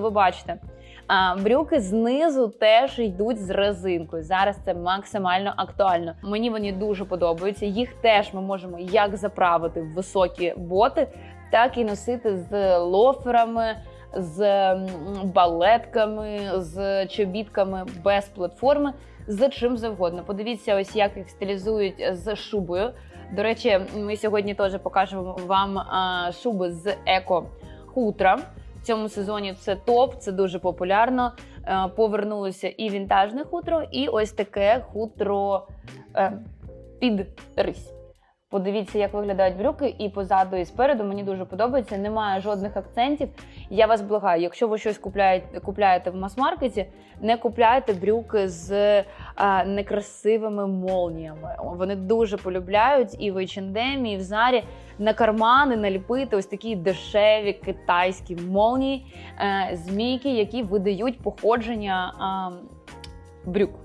Ви бачите, брюки знизу теж йдуть з резинкою. Зараз це максимально актуально. Мені вони дуже подобаються. Їх теж ми можемо як заправити в високі боти, так і носити з лоферами, з балетками, з чобітками без платформи, з чим завгодно. Подивіться, ось як їх стилізують з шубою. До речі, ми сьогодні теж покажемо вам шуби з еко хутра. Цьому сезоні це топ, це дуже популярно. Е, Повернулося і вінтажне хутро, і ось таке хутро е, під рись. Подивіться, як виглядають брюки і позаду, і спереду. Мені дуже подобається. Немає жодних акцентів. Я вас благаю, якщо ви щось купляєте, купляєте в мас-маркеті, не купляйте брюки з а, некрасивими молніями. Вони дуже полюбляють і в H&M, і в Зарі на кармани наліпити ось такі дешеві китайські молнії, е, змійки, які видають походження брюк.